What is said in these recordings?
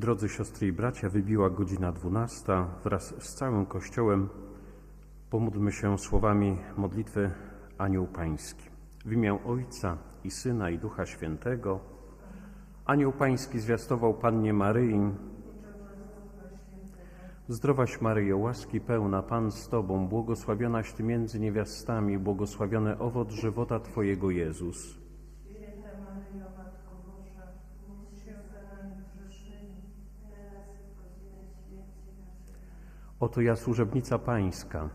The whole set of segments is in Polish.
Drodzy siostry i bracia, wybiła godzina 12. Wraz z całym Kościołem pomódlmy się słowami modlitwy Anioł Pański. W imię Ojca i Syna i Ducha Świętego. Anioł Pański zwiastował Pannie Maryi. Zdrowaś Maryjo, łaski pełna, Pan z Tobą, błogosławionaś Ty między niewiastami, błogosławiony owoc żywota Twojego Jezus. Oto ja, służebnica Pańska.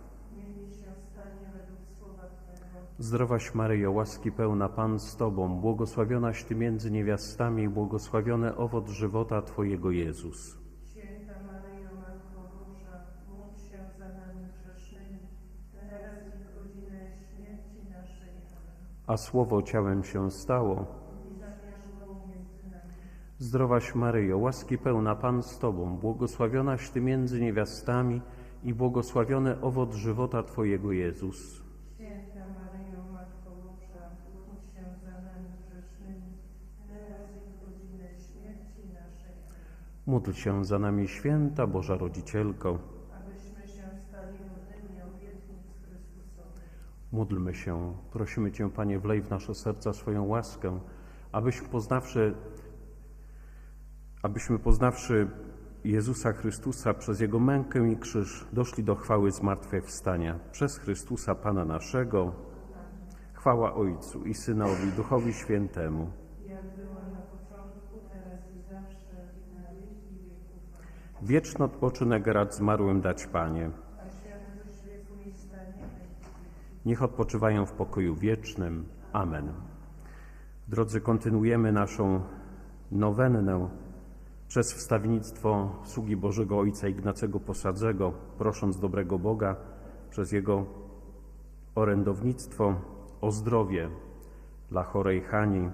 Zdrowaś Maryjo, łaski pełna, Pan z Tobą, błogosławionaś Ty między niewiastami i błogosławiony owoc żywota Twojego Jezus. Święta Maryjo, Matko Boża, módl się za nami grzesznymi, teraz i w godzinę śmierci naszej. Amen. A Słowo ciałem się stało. Zdrowaś Maryjo, łaski pełna, Pan z Tobą, błogosławionaś Ty między niewiastami i błogosławiony owoc żywota Twojego Jezus. Święta Maryjo, Matko Boża, módl się za nami grzesznymi, teraz i w godzinę śmierci naszej. Módl się za nami, święta Boża Rodzicielko. abyśmy się stali godnymi obietnic Chrystusowych. Módlmy się, prosimy Cię, Panie, wlej w nasze serca swoją łaskę, abyśmy poznawszy, abyśmy poznawszy Jezusa Chrystusa przez Jego mękę i krzyż, doszli do chwały zmartwychwstania. Przez Chrystusa Pana naszego, chwała Ojcu i Synowi, Duchowi Świętemu. Wieczny odpoczynek rad zmarłym dać, Panie. Niech odpoczywają w pokoju wiecznym. Amen. Drodzy, kontynuujemy naszą nowennę przez wstawiennictwo sługi Bożego Ojca Ignacego Posadzego, prosząc dobrego Boga przez Jego orędownictwo o zdrowie dla chorej Hani,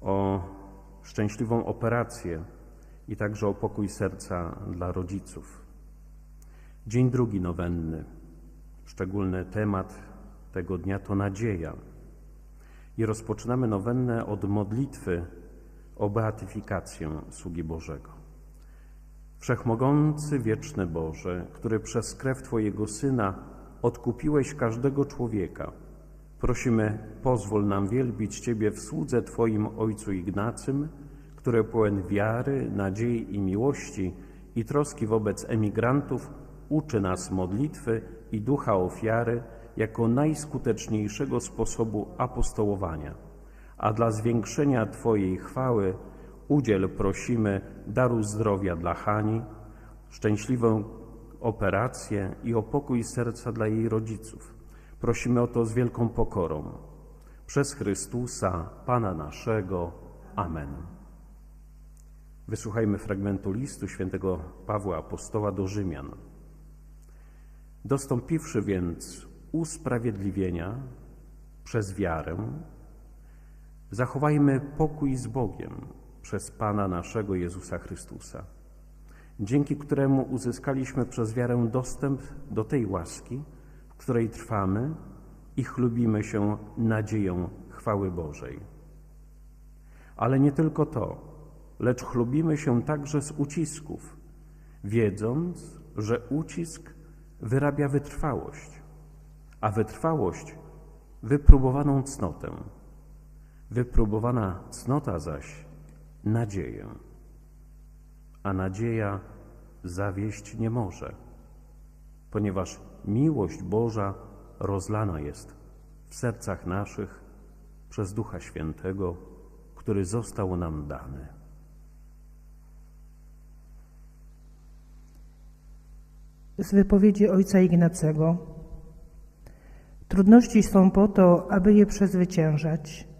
o szczęśliwą operację i także o pokój serca dla rodziców. Dzień drugi nowenny. Szczególny temat tego dnia to nadzieja. I rozpoczynamy nowennę od modlitwy o beatyfikację sługi Bożego. Wszechmogący, wieczny Boże, który przez krew Twojego Syna odkupiłeś każdego człowieka, prosimy, pozwól nam wielbić Ciebie w słudze Twoim Ojcu Ignacym, który pełen wiary, nadziei i miłości i troski wobec emigrantów uczy nas modlitwy i ducha ofiary jako najskuteczniejszego sposobu apostołowania. A dla zwiększenia Twojej chwały udziel prosimy daru zdrowia dla Hani, szczęśliwą operację i o pokój serca dla jej rodziców. Prosimy o to z wielką pokorą. Przez Chrystusa, Pana naszego. Amen. Wysłuchajmy fragmentu listu świętego Pawła Apostoła do Rzymian. Dostąpiwszy więc usprawiedliwienia przez wiarę, zachowajmy pokój z Bogiem przez Pana naszego Jezusa Chrystusa, dzięki któremu uzyskaliśmy przez wiarę dostęp do tej łaski, w której trwamy i chlubimy się nadzieją chwały Bożej. Ale nie tylko to, lecz chlubimy się także z ucisków, wiedząc, że ucisk wyrabia wytrwałość, a wytrwałość wypróbowaną cnotę, wypróbowana cnota zaś nadzieję, a nadzieja zawieść nie może, ponieważ miłość Boża rozlana jest w sercach naszych przez Ducha Świętego, który został nam dany. z wypowiedzi ojca Ignacego. Trudności są po to, aby je przezwyciężać.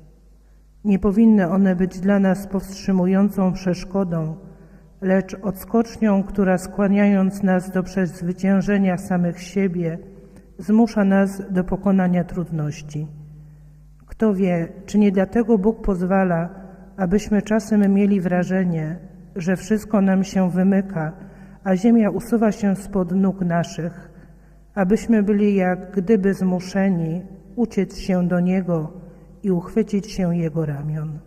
Nie powinny one być dla nas powstrzymującą przeszkodą, lecz odskocznią, która skłaniając nas do przezwyciężenia samych siebie, zmusza nas do pokonania trudności. Kto wie, czy nie dlatego Bóg pozwala, abyśmy czasem mieli wrażenie, że wszystko nam się wymyka, a ziemia usuwa się spod nóg naszych, abyśmy byli jak gdyby zmuszeni uciec się do Niego i uchwycić się jego ramion.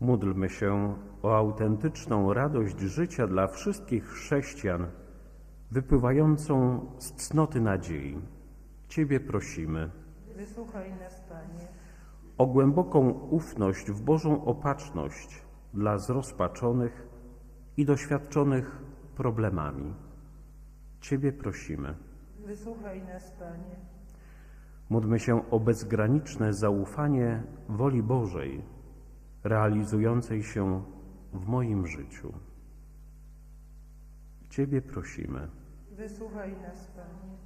Módlmy się o autentyczną radość życia dla wszystkich chrześcijan, wypływającą z cnoty nadziei. Ciebie prosimy. Wysłuchaj nas, Panie. O głęboką ufność w Bożą opatrzność dla zrozpaczonych i doświadczonych problemami. Ciebie prosimy. Wysłuchaj nas, Panie. Módlmy się o bezgraniczne zaufanie woli Bożej, realizującej się w moim życiu. Ciebie prosimy. Wysłuchaj nas, Panie.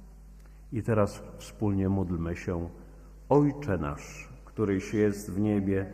I teraz wspólnie módlmy się. Ojcze nasz, któryś jest w niebie,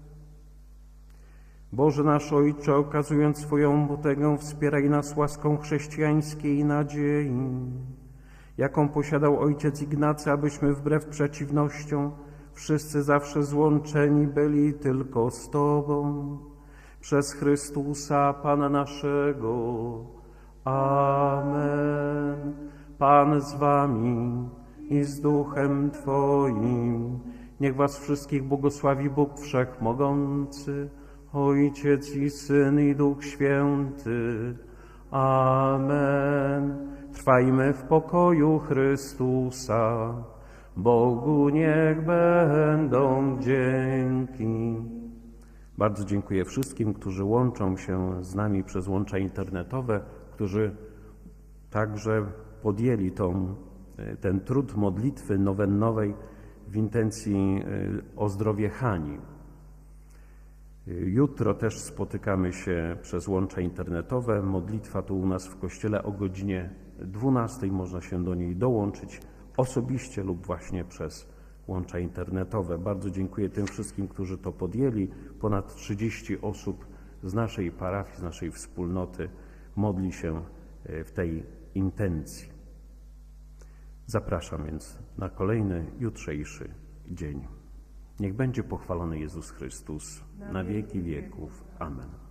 Boże nasz Ojcze, okazując swoją potęgę, wspieraj nas łaską chrześcijańskiej nadziei, jaką posiadał Ojciec Ignacy, abyśmy wbrew przeciwnościom wszyscy zawsze złączeni byli tylko z Tobą. Przez Chrystusa, Pana naszego. Amen. Pan z Wami i z Duchem Twoim. Niech Was wszystkich błogosławi Bóg Wszechmogący, Ojciec i Syn i Duch Święty. Amen. Trwajmy w pokoju Chrystusa. Bogu niech będą dzięki. Bardzo dziękuję wszystkim, którzy łączą się z nami przez łącza internetowe, którzy także podjęli tą, e, ten trud modlitwy nowennowej w intencji e, o zdrowie Hani. Jutro też spotykamy się przez łącza internetowe. Modlitwa tu u nas w kościele o godzinie 12. Można się do niej dołączyć osobiście lub właśnie przez łącza internetowe. Bardzo dziękuję tym wszystkim, którzy to podjęli. Ponad 30 osób z naszej parafii, z naszej wspólnoty modli się e, w tej intencji. Zapraszam więc na kolejny jutrzejszy dzień. Niech będzie pochwalony Jezus Chrystus na wieki wieków. Amen.